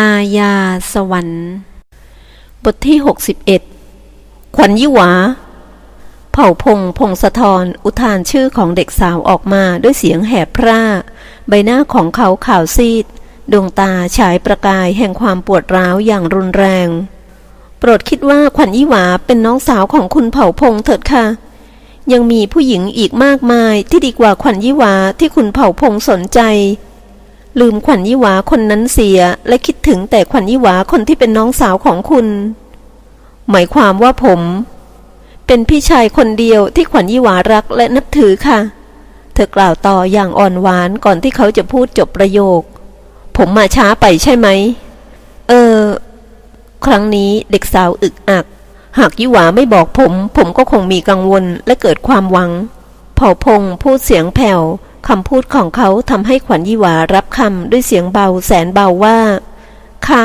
อาญาสวรรค์ บทที่ 61 ขวัญยี่หวา เผ่าพงพงศธรอุทานชื่อของเด็กสาวออกมาด้วยเสียงแหบพร่า ใบหน้าของเขาขาวซีด ดวงตาฉายประกายแห่งความปวดร้าวอย่างรุนแรง โปรดคิดว่าขวัญยี่หวาเป็นน้องสาวของคุณเผ่าพงเถิดค่ะ ยังมีผู้หญิงอีกมากมายที่ดีกว่าขวัญยี่หวาที่คุณเผ่าพงสนใจ ลืมขวัญยี่หวาคนนั้นเสีย และคิดถึงแต่ขวัญยี่หวาคนที่เป็นน้องสาวของคุณ หมายความว่าผม เป็นพี่ชายคนเดียวที่ขวัญยี่หวารักและนับถือค่ะ เธอกล่าวต่ออย่างอ่อนหวานก่อนที่เขาจะพูดจบประโยค ผมมาช้าไปใช่ไหม เออ ครั้งนี้เด็กสาวอึกอัก หากยี่หวาไม่บอกผม ผมก็คงมีกังวลและเกิดความหวัง เผ่าพงพูดเสียงแผ่ว คำพูดของเขาทำให้ขวัญยี่หวารับคำด้วยเสียงเบาแสนเบาว่า ค่ะ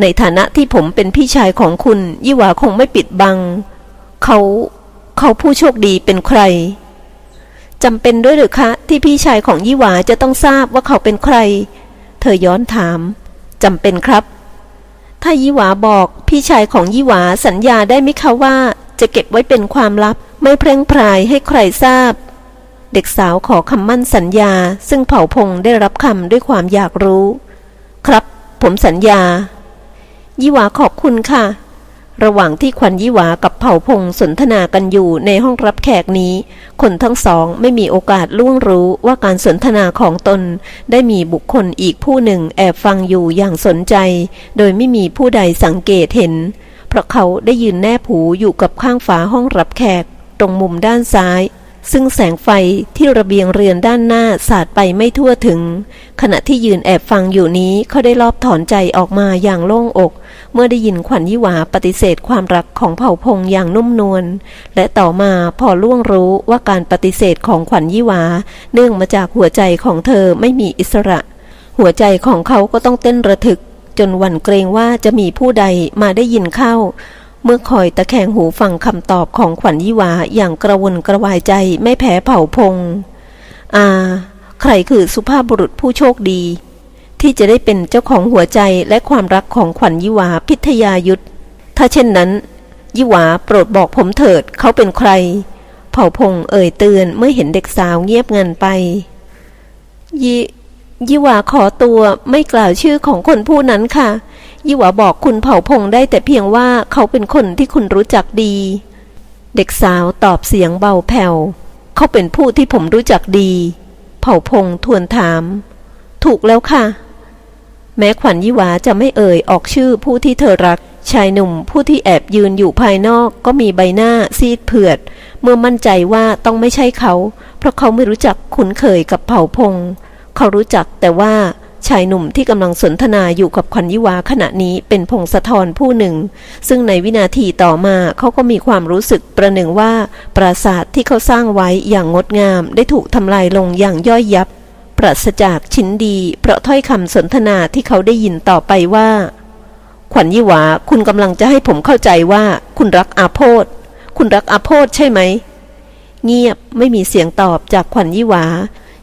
ในฐานะที่ผมเป็นพี่ชายของคุณ ยี่หวาคงไม่ปิดบัง เขา เขาผู้โชคดีเป็นใครจำเป็นด้วยหรือคะ ที่พี่ชายของยี่หวาจะต้องทราบว่าเขาเป็นใคร เธอย้อนถามจำเป็นครับ ถ้ายี่หวาบอกพี่ชายของยี่หวาสัญญาได้ไหมคะว่า จะเก็บไว้เป็นความลับ ไม่เพร่งพรายให้ใครทราบ เด็กสาวขอคำมั่นสัญญา ซึ่งเผ่าพงได้รับคำด้วยความอยากรู้ ครับ ผมสัญญา ยี่หวาขอบคุณค่ะ ระหว่างที่ขวัญยี่หวากับเผ่าพงสนทนากันอยู่ในห้องรับแขกนี้ คนทั้งสองไม่มีโอกาสล่วงรู้ว่าการสนทนาของตน ได้มีบุคคลอีกผู้หนึ่งแอบฟังอยู่อย่างสนใจ โดยไม่มีผู้ใดสังเกตเห็น เพราะเขาได้ยืนแนบหูอยู่กับข้างฝาห้องรับแขก ตรงมุมด้านซ้าย ซึ่งแสงไฟที่ระเบียงเรือนด้านหน้าสาดไปไม่ทั่วถึง ขณะที่ยืนแอบฟังอยู่นี้เขาได้รอบถอนใจออกมาอย่างโล่งอก เมื่อได้ยินขวัญยี่หวาปฏิเสธความรักของเผ่าพงอย่างนุ่มนวลและต่อมาพอล่วงรู้ว่าการปฏิเสธของขวัญยี่หวา เนื่องมาจากหัวใจของเธอไม่มีอิสระ หัวใจของเขาก็ต้องเต้นระทึก จนหวั่นเกรงว่าจะมีผู้ใดมาได้ยินเข้า เมื่อคอยตะแคงหูฟังคำตอบของขวัญยี่หวาอย่างกระวนกระวายใจไม่แพ้เผ่าพงอ่าใครคือสุภาพบุรุษผู้โชคดี ที่จะได้เป็นเจ้าของหัวใจและความรักของขวัญยี่หวาพิทยายุทธถ้าเช่นนั้นยี่หวาโปรดบอกผมเถิดเขาเป็นใคร เผ่าพงเอ่ยเตือนเมื่อเห็นเด็กสาวเงียบงันไปยิยี่หวาขอตัวไม่กล่าวชื่อของคนผู้นั้นค่ะ ยี่หวาบอกคุณเผ่าพงได้แต่เพียงว่าเขาเป็นคนที่คุณรู้จักดี เด็กสาวตอบเสียงเบาแผ่ว เขาเป็นผู้ที่ผมรู้จักดี เผ่าพงทวนถาม ถูกแล้วค่ะ แม้ขวัญยี่หวาจะไม่เอ่ยออกชื่อผู้ที่เธอรัก ชายหนุ่มผู้ที่แอบยืนอยู่ภายนอกก็มีใบหน้าซีดเผือด เมื่อมั่นใจว่าต้องไม่ใช่เขา เพราะเขาไม่รู้จักคุ้นเคยกับเผ่าพง เขารู้จักแต่ว่า ชายหนุ่มที่กำลังสนทนาอยู่กับขวัญยิวาขณะนี้เป็นพงศธรผู้หนึ่ง ซึ่งในวินาทีต่อมาเขาก็มีความรู้สึกประหนึ่งว่า ปราสาทที่เขาสร้างไว้อย่างงดงามได้ถูกทำลายลงอย่างย่อยยับ ปราศจากชิ้นดี เพราะถ้อยคำสนทนาที่เขาได้ยินต่อไปว่า ขวัญยิวาคุณกำลังจะให้ผมเข้าใจว่า คุณรักอาโพธคุณรักอาโพธใช่ไหม เงียบไม่มีเสียงตอบจากขวัญยี่หวา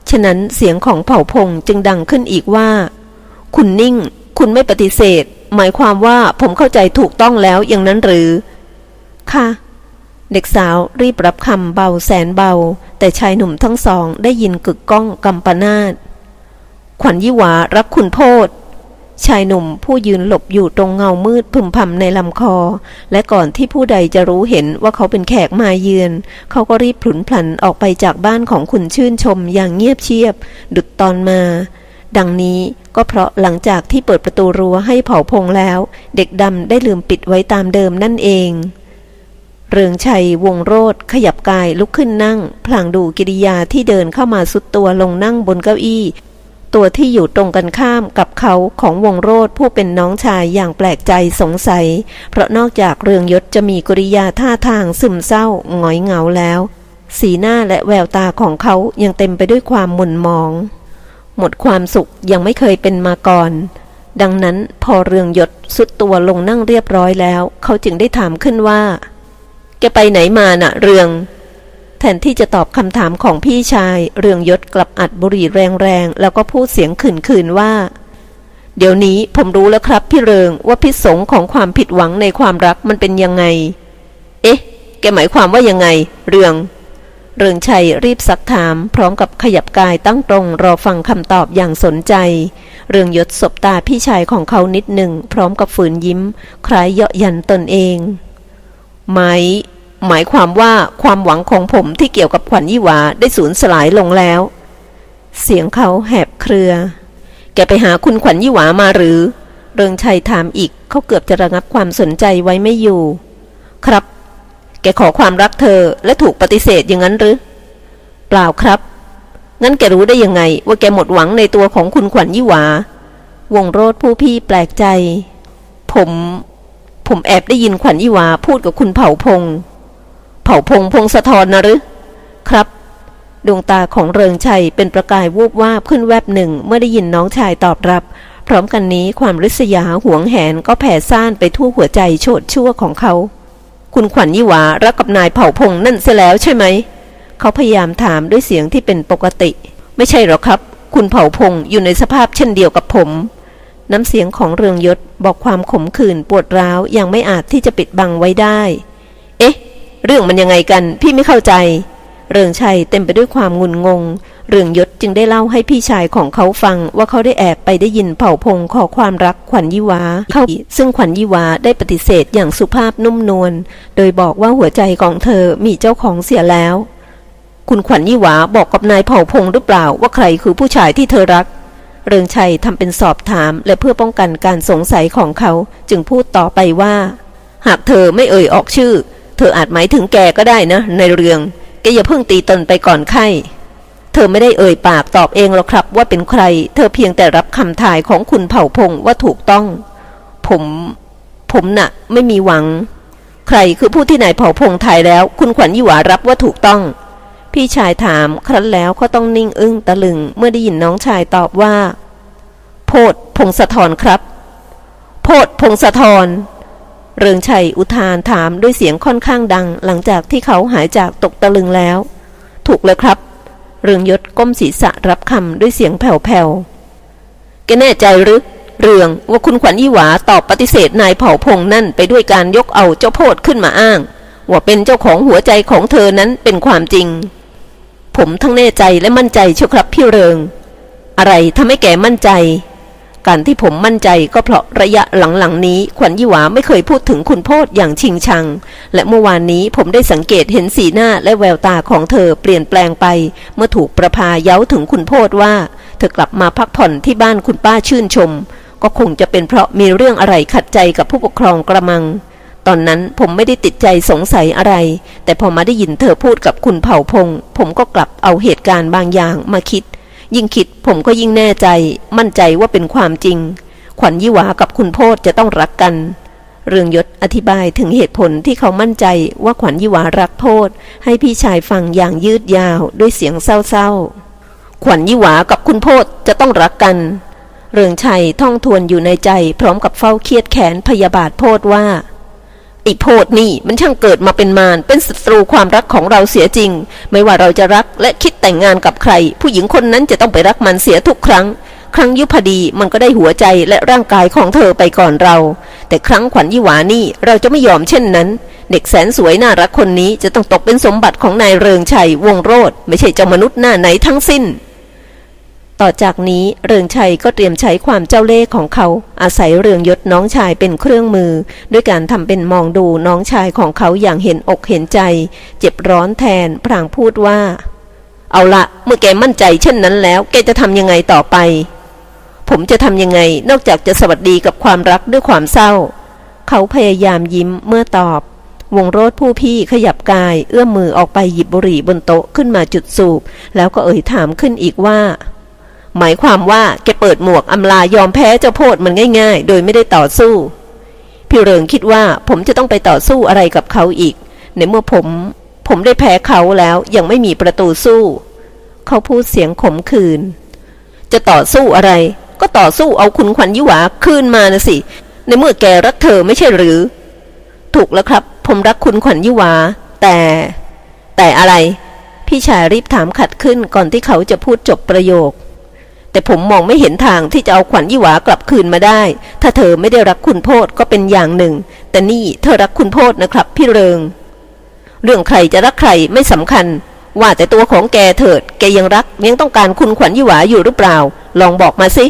ฉะนั้นเสียงของเผ่าพงจึงดังขึ้นอีกว่า คุณนิ่ง คุณไม่ปฏิเสธ หมายความว่าผมเข้าใจถูกต้องแล้วอย่างนั้นหรือ ค่ะ เด็กสาวรีบรับคำเบาแสนเบา แต่ชายหนุ่มทั้งสองได้ยินกึกก้องกำปนาดขวัญยี่หวารักคุณโพธ ชายหนุ่มผู้ยืนหลบอยู่ตรงเงามืดพึมพำในลำคอ และก่อนที่ผู้ใดจะรู้เห็นว่าเขาเป็นแขกมาเยือน เขาก็รีบผลุนพลันออกไปจากบ้านของคุณชื่นชมอย่างเงียบเชียบ ดุดตอนมา ดังนี้ก็เพราะหลังจากที่เปิดประตูรั้วให้เผาพงแล้ว เด็กดำได้ลืมปิดไว้ตามเดิมนั่นเองเรืองชัยวงโรธขยับกายลุกขึ้นนั่ง พลางดูกิริยาที่เดินเข้ามาสุดตัวลงนั่งบนเก้าอี้ ตัวที่อยู่ตรงกันข้ามกับเขาของวงโรธผู้เป็นน้องชายอย่างแปลกใจสงสัย เพราะนอกจากเรืองยศจะมีกริยาท่าทางซึมเศร้าหงอยเหงาแล้ว สีหน้าและแววตาของเขายังเต็มไปด้วยความหม่นมอง หมดความสุขยังไม่เคยเป็นมาก่อน ดังนั้นพอเรืองยศสุดตัวลงนั่งเรียบร้อยแล้ว เขาจึงได้ถามขึ้นว่า แกไปไหนมาน่ะ เรือง แทนที่จะตอบคำถามของพี่ชาย เรืองยศกลับอัดบุหรี่แรงๆ แล้วก็พูดเสียงขื่นๆว่า เดี๋ยวนี้ผมรู้แล้วครับพี่เริงว่าพิษสงของความผิดหวังในความรักมันเป็นยังไง เอ๊ะ แกหมายความว่ายังไง เรือง เรืองชัยรีบซักถาม พร้อมกับขยับกายตั้งตรงรอฟังคำตอบอย่างสนใจ เรืองยศสบตาพี่ชายของเขานิดหนึ่ง พร้อมกับฝืนยิ้ม คล้ายเยาะยันตนเอง ไหม หมายความว่าความหวังของผมที่เกี่ยวกับขวัญยี่หวาได้สูญสลายลงแล้ว เสียงเขาแหบเครือ แกไปหาคุณขวัญยี่หวามาหรือ เรืองชัยถามอีกเขาเกือบจะระงับความสนใจไว้ไม่อยู่ ครับ แกขอความรักเธอและถูกปฏิเสธอย่างนั้นหรือ เปล่าครับ งั้นแกรู้ได้ยังไง ว่าแกหมดหวังในตัวของคุณขวัญยี่หวา วงโรธผู้พี่แปลกใจ ผม ผมแอบได้ยินขวัญยี่หวาพูดกับคุณเผ่าพงษ์ เผ่าพงพงศธรนะหรือครับ ดวงตาของเริงชัยเป็นประกายวูบวาบขึ้นแวบหนึ่งเมื่อได้ยินน้องชายตอบรับ พร้อมกันนี้ความริษยาหวงแหนก็แผ่ซ่านไปทั่วหัวใจโฉดชั่วของเขา คุณขวัญยี่หวารักกับนายเผ่าพงนั่นเสียแล้วใช่ไหม เขาพยายามถามด้วยเสียงที่เป็นปกติ ไม่ใช่หรอกครับ คุณเผ่าพงอยู่ในสภาพเช่นเดียวกับผมน้ำเสียงของเรืองยศบอกความขมขื่นปวดร้าวยังไม่อาจที่จะปิดบังไว้ได้ เรื่องมันยังไงกัน พี่ไม่เข้าใจ เรืองชัยเต็มไปด้วยความงุนงง เรืองยศจึงได้เล่าให้พี่ชายของเขาฟังว่าเขาได้แอบไปได้ยินเผ่าพงขอความรักขวัญยี่วาเขาซึ่งขวัญยี่วาได้ปฏิเสธอย่างสุภาพนุ่มนวลโดยบอกว่าหัวใจของเธอมีเจ้าของเสียแล้ว คุณขวัญยี่วาบอกกับนายเผ่าพงหรือเปล่าว่าใครคือผู้ชายที่เธอรัก เรืองชัยทำเป็นสอบถาม และเพื่อป้องกันการสงสัยของเขาจึงพูดต่อไปว่า หากเธอไม่เอ่ยออกชื่อ เธออาจหมายถึงแกก็ได้นะ ในเรื่อง แกอย่าเพิ่งตีตนไปก่อนไข้ เธอไม่ได้เอ่ยปากตอบเองหรอกครับว่าเป็นใคร เธอเพียงแต่รับคำถ่ายของคุณเผ่าพงว่าถูกต้อง ผม ผมน่ะ ไม่มีหวัง ใครคือผู้ที่นายเผ่าพงถ่ายแล้ว คุณขวัญยี่หวารับว่าถูกต้อง พี่ชายถามครั้นแล้วก็ต้องนิ่งอึ้งตะลึง เมื่อได้ยินน้องชายตอบว่า โพดพงศธรครับ โพดพงศธร เรืองชัยอุทานถามด้วยเสียงค่อนข้างดัง หลังจากที่เขาหายจากตกตะลึงแล้ว ถูกเลยครับ เรืองยศก้มศีรษะรับคำด้วยเสียงแผ่วๆแกแน่ใจหรือเรืองว่าคุณขวัญยี่หวาตอบปฏิเสธนายเผ่าพงนั่นไปด้วยการยกเอาเจ้าโพดขึ้นมาอ้าง ว่าเป็นเจ้าของหัวใจของเธอนั้นเป็นความจริง ผมทั้งแน่ใจและมั่นใจเชียวครับพี่เริง อะไรทำให้แกมั่นใจ การที่ผมมั่นใจก็เพราะระยะหลังๆนี้ ขวัญยี่หวาไม่เคยพูดถึงคุณโพดอย่างชิงชัง และเมื่อวานนี้ผมได้สังเกตเห็นสีหน้าและแววตาของเธอเปลี่ยนแปลงไป เมื่อถูกประพาเย้าถึงคุณโพดว่า เธอกลับมาพักผ่อนที่บ้านคุณป้าชื่นชม ก็คงจะเป็นเพราะมีเรื่องอะไรขัดใจกับผู้ปกครองกระมัง ตอนนั้นผมไม่ได้ติดใจสงสัยอะไร แต่พอมาได้ยินเธอพูดกับคุณเผ่าพง ผมก็กลับเอาเหตุการณ์บางอย่างมาคิด ยิ่งคิดผมก็ยิ่งแน่ใจ มั่นใจว่าเป็นความจริง ขวัญยี่หวากับคุณโพธจะต้องรักกัน เรืองยศอธิบายถึงเหตุผลที่เขามั่นใจว่าขวัญยี่หวารักโพธให้พี่ชายฟังอย่างยืดยาวด้วยเสียงเศร้าๆ ขวัญยี่หวากับคุณโพธจะต้องรักกัน เรืองชัยท่องทวนอยู่ในใจพร้อมกับเฝ้าเครียดแขนพยาบาทโพธว่า อ้โพดนี่มันช่างเกิดมาเป็นมารเป็นศัตรูความรักของเราเสียจริง ไม่ว่าเราจะรักและคิดแต่งงานกับใคร ผู้หญิงคนนั้นจะต้องไปรักมันเสียทุกครั้ง ครั้งยุพดีมันก็ได้หัวใจและร่างกายของเธอไปก่อนเรา แต่ครั้งขวัญยี่หวานี่เราจะไม่ยอมเช่นนั้น เด็กแสนสวยน่ารักคนนี้จะต้องตกเป็นสมบัติของนายเริงชัยวงโรธไม่ใช่เจ้ามนุษย์หน้าไหนทั้งสิ้น ต่อจากนี้เรืองชัยก็เตรียมใช้ความเจ้าเล่ห์ของเขา อาศัยเรืองยศน้องชายเป็นเครื่องมือ ด้วยการทำเป็นมองดูน้องชายของเขาอย่างเห็นอกเห็นใจ เจ็บร้อนแทนพลางพูดว่า เอาละเมื่อแกมั่นใจเช่นนั้นแล้ว แกจะทำยังไงต่อไป ผมจะทำยังไงนอกจากจะสวัสดีกับความรักด้วยความเศร้า เขาพยายามยิ้มเมื่อตอบวงโรธผู้พี่ขยับกายเอื้อมมือออกไปหยิบบุหรี่บนโต๊ะขึ้นมาจุดสูบ แล้วก็เอ่ยถามขึ้นอีกว่า หมายความว่าแกเปิดหมวกอำลายอมแพ้เจ้าโพดมันง่าย ๆ โดยไม่ได้ต่อสู้ พี่เริงคิดว่าผมจะต้องไปต่อสู้อะไรกับเขาอีก ในเมื่อผม ผมได้แพ้เขาแล้วยังไม่มีประตูสู้ เขาพูดเสียงขมขื่นจะต่อสู้อะไร ก็ต่อสู้เอาคุณขวัญยิหวาคืนมานะสิ ในเมื่อแกรักเธอไม่ใช่หรือ ถูกแล้วครับ ผมรักคุณขวัญยิหวา แต่ แต่อะไร พี่ชายรีบถามขัดขึ้นก่อนที่เขาจะพูดจบประโยค แต่ผมมองไม่เห็นทางที่จะเอาขวัญยี่หวากลับคืนมาได้ ถ้าเธอไม่ได้รักคุณโพธก็เป็นอย่างหนึ่ง แต่นี่เธอรักคุณโพธนะครับ พี่เริง เรื่องใครจะรักใครไม่สำคัญ ว่าแต่ตัวของแกเถิด แกยังรักยังต้องการคุณขวัญยี่หวาอยู่หรือเปล่า ลองบอกมาสิ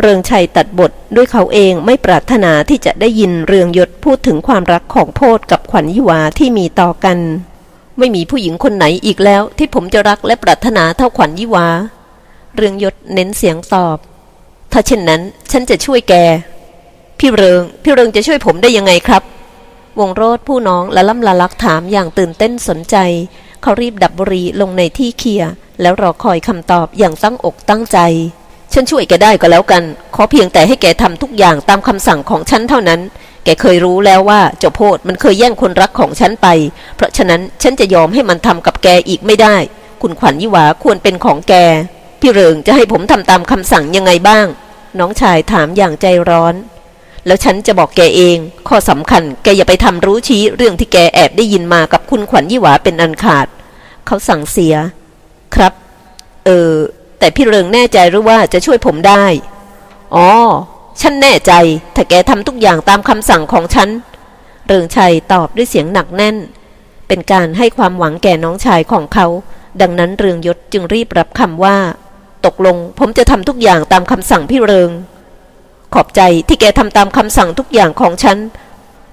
เรืองชัยตัดบทด้วยเขาเองไม่ปรารถนาที่จะได้ยินเรืองยศพูดถึงความรักของโพธกับขวัญยี่หวาที่มีต่อกัน ไม่มีผู้หญิงคนไหนอีกแล้วที่ผมจะรักและปรารถนาเท่าขวัญยี่หวา เรืองยศเน้นเสียงตอบ ถ้าเช่นนั้น ฉันจะช่วยแก พี่เริง พี่เริงจะช่วยผมได้ยังไงครับ วงโรธผู้น้องละล่ำละลักถามอย่างตื่นเต้นสนใจ เขารีบดับบุหรีลงในที่เคลียแล้วรอคอยคำตอบอย่างตั้งอกตั้งใจ ฉันช่วยแกได้ก็แล้วกัน ขอเพียงแต่ให้แกทำทุกอย่างตามคำสั่งของฉันเท่านั้น แกเคยรู้แล้วว่าเจ้าโพดมันเคยแย่งคนรักของฉันไป เพราะฉะนั้นฉันจะยอมให้มันทำกับแกอีกไม่ได้ คุณขวัญยี่หวาควรเป็นของแก พี่เริงจะให้ผมทำตามคำสั่งยังไงบ้าง น้องชายถามอย่างใจร้อน แล้วฉันจะบอกแกเอง ข้อสำคัญแกอย่าไปทำรู้ชี้เรื่องที่แกแอบได้ยินมากับคุณขวัญยี่หวาเป็นอันขาด เขาสั่งเสีย ครับ เออ แต่พี่เริงแน่ใจหรือว่าจะช่วยผมได้ อ๋อ ฉันแน่ใจ ถ้าแกทำทุกอย่างตามคำสั่งของฉัน เริงชัยตอบด้วยเสียงหนักแน่น เป็นการให้ความหวังแก่น้องชายของเขาดังนั้นเรืองยศจึงรีบรับคำว่า ตกลง ผมจะทำทุกอย่างตามคำสั่งพี่เริง ขอบใจที่แกทำตามคำสั่งทุกอย่างของฉัน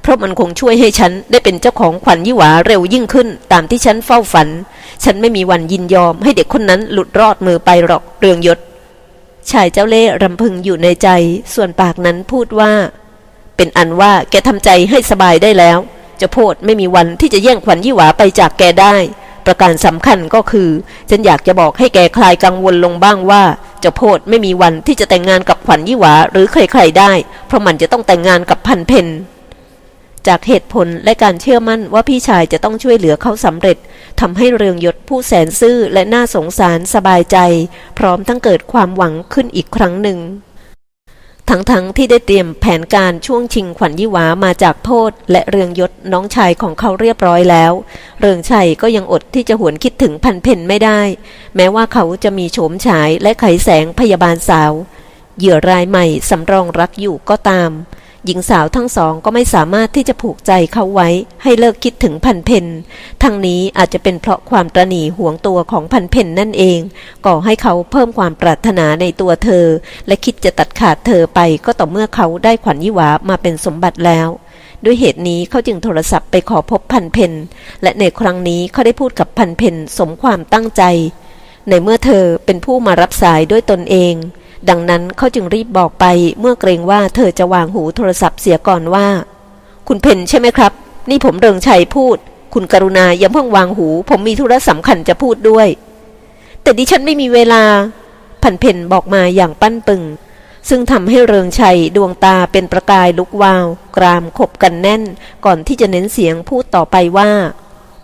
เพราะมันคงช่วยให้ฉันได้เป็นเจ้าของขวัญยี่หวาเร็วยิ่งขึ้น ตามที่ฉันเฝ้าฝัน ฉันไม่มีวันยินยอมให้เด็กคนนั้นหลุดรอดมือไปหรอกเรืองยศชายเจ้าเล่ห์รำพึงอยู่ในใจ ส่วนปากนั้นพูดว่า เป็นอันว่าแกทำใจให้สบายได้แล้ว จะโพดไม่มีวันที่จะแย่งขวัญยี่หวาไปจากแกได้ ประการสำคัญก็คือ ฉันอยากจะบอกให้แกคลายกังวลลงบ้างว่าเจ้าโพดไม่มีวันที่จะแต่งงานกับขวัญยี่หวาหรือใครๆได้ เพราะมันจะต้องแต่งงานกับพันเพนจากเหตุผลและการเชื่อมั่นว่าพี่ชายจะต้องช่วยเหลือเขาสำเร็จทำให้เรืองยศผู้แสนซื่อและน่าสงสารสบายใจ พร้อมทั้งเกิดความหวังขึ้นอีกครั้งหนึ่ง ทั้งๆทที่ได้เตรียมแผนการช่วงชิงขวัญยี่หวามาจากโพธและเรืองยศน้องชายของเขาเรียบร้อยแล้ว เรืองชัยก็ยังอดที่จะหวนคิดถึงพันเพนไม่ได้ แม้ว่าเขาจะมีโฉมฉายและไขแสงพยาบาลสาว เหยื่อรายใหม่สำรองรักอยู่ก็ตาม หญิงสาวทั้งสองก็ไม่สามารถที่จะผูกใจเขาไว้ ให้เลิกคิดถึงพันเพนทั้งนี้อาจจะเป็นเพราะความตระหนี่ห่วงตัวของพันเพนนั่นเอง ก่อให้เขาเพิ่มความปรารถนาในตัวเธอ และคิดจะตัดขาดเธอไปก็ต่อเมื่อเขาได้ขวัญยี่หวามาเป็นสมบัติแล้วด้วยเหตุนี้เขาจึงโทรศัพท์ไปขอพบพันเพนและในครั้งนี้เขาได้พูดกับพันเพนสมความตั้งใจ ในเมื่อเธอเป็นผู้มารับสายด้วยตนเอง ดังนั้นเขาจึงรีบบอกไปเมื่อเกรงว่าเธอจะวางหูโทรศัพท์เสียก่อนว่า คุณเพนใช่ไหมครับ นี่ผมเริงชัยพูด คุณกรุณาอย่าเพิ่งวางหู ผมมีธุระสำคัญจะพูดด้วย แต่ดิฉันไม่มีเวลา พันเพนบอกมาอย่างปั้นปึง ซึ่งทำให้เริงชัยดวงตาเป็นประกายลุกวาว กรามขบกันแน่น ก่อนที่จะเน้นเสียงพูดต่อไปว่า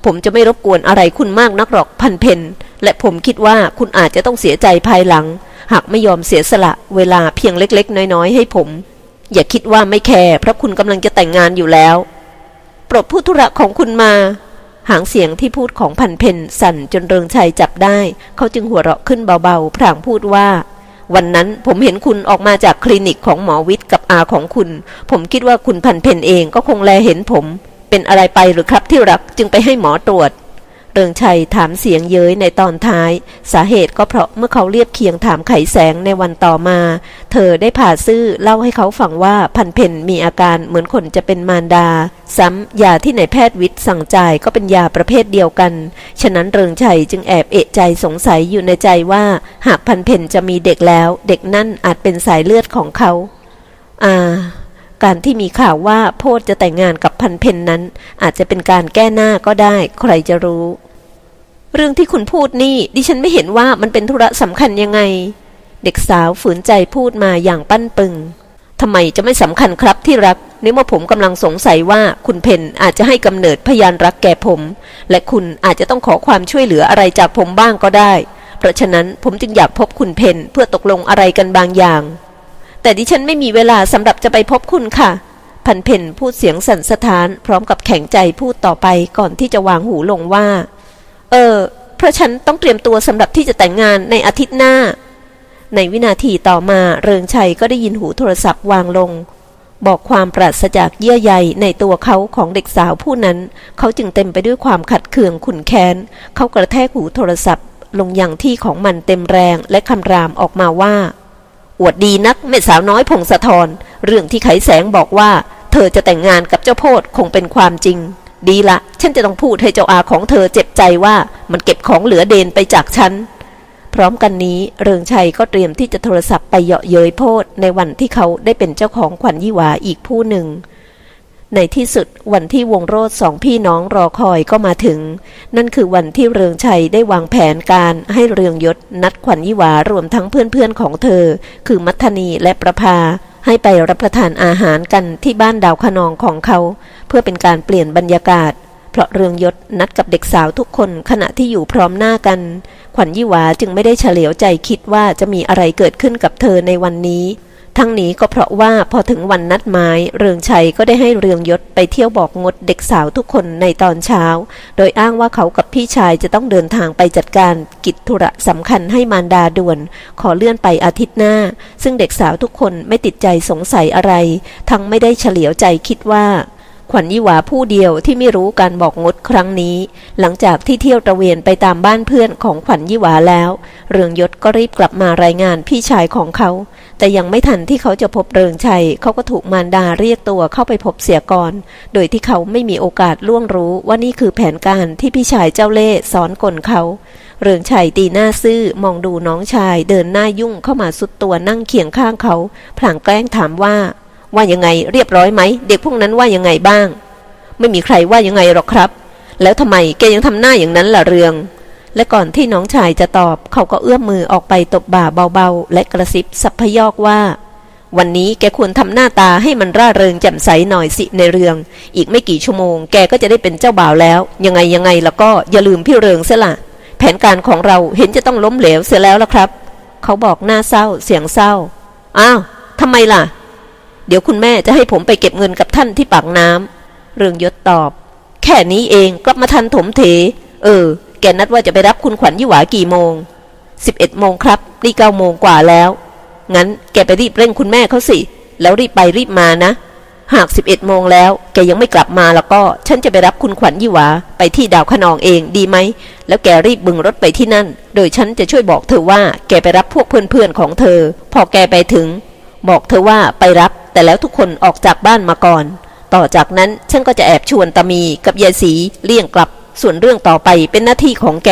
ผมจะไม่รบกวนอะไรคุณมากนักหรอกพันเพนและผมคิดว่าคุณอาจจะต้องเสียใจภายหลัง หากไม่ยอมเสียสละเวลาเพียงเล็กๆ น้อยๆ ให้ผม อย่าคิดว่าไม่แคร์เพราะคุณกำลังจะแต่งงานอยู่แล้วโปรดพูดธุระของคุณมา หางเสียงที่พูดของพันเพนสั่นจนเริงชัยจับได้ เขาจึงหัวเราะขึ้นเบาๆ พลางพูดว่า วันนั้นผมเห็นคุณออกมาจากคลินิกของหมอวิทย์กับอาของคุณ ผมคิดว่าคุณพันเพนเองก็คงแลเห็นผม เป็นอะไรไปหรือครับที่รักจึงไปให้หมอตรวจ ริงชัยถามเสียงเย้ยในตอนท้าย สาเหตุก็เพราะเมื่อเขาเรียบเคียงถามไขแสงในวันต่อมา เธอได้ผ่าซื่อเล่าให้เขาฟังว่าพันเพนมีอาการเหมือนคนจะเป็นมารดา ซ้ำยาที่ในายแพทย์วิทย์สั่งจ่ายก็เป็นยาประเภทเดียวกัน ฉะนั้นเริงชัยจึงแอบเอะใจสงสัยอยู่ในใจว่า หากพันเพนจะมีเด็กแล้ว เด็กนั่นอาจเป็นสายเลือดของเขา อ่าการที่มีข่าวว่าโพธจะแต่งงานกับพันเพนนั้น อาจจะเป็นการแก้หน้าก็ได้ ใครจะรู้ เรื่องที่คุณพูดนี่ดิฉันไม่เห็นว่ามันเป็นธุระสำคัญยังไง เด็กสาวฝืนใจพูดมาอย่างปั้นปึงทำไมจะไม่สำคัญครับที่รักในเมื่อผมกำลังสงสัยว่าคุณเพนอาจจะให้กำเนิดพยานรักแก่ผม และคุณอาจจะต้องขอความช่วยเหลืออะไรจากผมบ้างก็ได้ เพราะฉะนั้นผมจึงอยากพบคุณเพนเพื่อตกลงอะไรกันบางอย่าง แต่ดิฉันไม่มีเวลาสำหรับจะไปพบคุณค่ะ พันเพนพูดเสียงสั่นสะท้าน พร้อมกับแข็งใจพูดต่อไปก่อนที่จะวางหูลงว่า เออเพราะฉันต้องเตรียมตัวสำหรับที่จะแต่งงานในอาทิตย์หน้า ในวินาทีต่อมาเริงชัยก็ได้ยินหูโทรศัพท์วางลง บอกความปราศจากเยื่อใยในตัวเขาของเด็กสาวผู้นั้น เขาจึงเต็มไปด้วยความขัดเคืองขุนแค้น เขากระแทกหูโทรศัพท์ ลงอย่างที่ของมันเต็มแรงและคำรามออกมาว่า อวดดีนักแม่สาวน้อยพงศธรเรื่องที่ไขแสงบอกว่า เธอจะแต่งงานกับเจ้าโพดคงเป็นความจริง ดีละ ฉันจะต้องพูดให้เจ้าอาของเธอเจ็บใจว่ามันเก็บของเหลือเดนไปจากฉัน พร้อมกันนี้เริงชัยก็เตรียมที่จะโทรศัพท์ไปเหยาะเย้ยโพดในวันที่เขาได้เป็นเจ้าของขวัญยี่หวาอีกผู้หนึ่ง ในที่สุดวันที่วงโรดสองพี่น้องรอคอยก็มาถึง นั่นคือวันที่เรืองชัยได้วางแผนการให้เรืองยศนัดขวัญยี่หวารวมทั้งเพื่อนๆของเธอ คือมัทนีและประภา ให้ไปรับประทานอาหารกันที่บ้านดาวขนองของเขา เพื่อเป็นการเปลี่ยนบรรยากาศ เพราะเรืองยศนัดกับเด็กสาวทุกคนขณะที่อยู่พร้อมหน้ากัน ขวัญยี่หวาจึงไม่ได้เฉลียวใจคิดว่าจะมีอะไรเกิดขึ้นกับเธอในวันนี้ ทั้งนี้ก็เพราะว่าพอถึงวันนัดหมายเรืองชัยก็ได้ให้เรืองยศไปเที่ยวบอกงดเด็กสาวทุกคนในตอนเช้า โดยอ้างว่าเขากับพี่ชายจะต้องเดินทางไปจัดการกิจธุระสำคัญให้มารดาด่วน ขอเลื่อนไปอาทิตย์หน้า ซึ่งเด็กสาวทุกคนไม่ติดใจสงสัยอะไร ทั้งไม่ได้เฉลียวใจคิดว่าขวัญยี่หวาผู้เดียวที่ไม่รู้การบอกงดครั้งนี้ หลังจากที่เที่ยวตระเวนไปตามบ้านเพื่อนของขวัญยี่หวาแล้ว เรืองยศก็รีบกลับมารายงานพี่ชายของเขา แต่ยังไม่ทันที่เขาจะพบเริงชัย เขาก็ถูกมารดาเรียกตัวเข้าไปพบเสียก่อน โดยที่เขาไม่มีโอกาสล่วงรู้ว่านี่คือแผนการที่พี่ชายเจ้าเล่ห์สอนกลเขา เรืองชัยตีหน้าซื่อมองดูน้องชาย เดินหน้ายุ่งเข้ามาสุดตัวนั่งเคียงข้างเขาพลางแกล้งถามว่า ว่ายังไงเรียบร้อยไหม เด็กพวกนั้นว่ายังไงบ้าง ไม่มีใครว่ายังไงหรอกครับ แล้วทำไมแกยังทำหน้าอย่างนั้นล่ะเรือง และก่อนที่น้องชายจะตอบ เขาก็เอื้อมมือออกไปตบบ่าเบาๆ และกระซิบสัพพยอกว่า วันนี้แกควรทำหน้าตาให้มันร่าเริงแจ่มใสหน่อยสิในเรือง อีกไม่กี่ชั่วโมงแกก็จะได้เป็นเจ้าบ่าวแล้ว ยังไงยังไงแล้วก็อย่าลืมพี่เริงเสียละแผนการของเราเห็นจะต้องล้มเหลวเสียแล้วละครับ เขาบอกหน้าเศร้าเสียงเศร้า อ้าวทำไมล่ะ เดี๋ยวคุณแม่จะให้ผมไปเก็บเงินกับท่านที่ปากน้ำเรืองยศตอบ แค่นี้เองกลับมาทันถมเถ เออ แกนัดว่าจะไปรับคุณขวัญยี่หวากี่โมงสิบเอ็ดโมงครับนี่เก้าโมงกว่าแล้ว งั้นแกไปรีบเร่งคุณแม่เขาสิ แล้วรีบไปรีบมานะ หากสิบเอ็ดโมงแล้ว แกยังไม่กลับมาแล้วก็ฉันจะไปรับคุณขวัญยี่หวาไปที่ดาวขนองเองดีไหม แล้วแกรีบบึงรถไปที่นั่น โดยฉันจะช่วยบอกเธอว่าแกไปรับพวกเพื่อนๆของเธอ พอแกไปถึง บอกเธอว่าไปรับ แต่แล้วทุกคนออกจากบ้านมาก่อน ต่อจากนั้นฉันก็จะแอบชวนตามีกับยายสีเลี่ยงกลับ ส่วนเรื่องต่อไปเป็นหน้าที่ของแก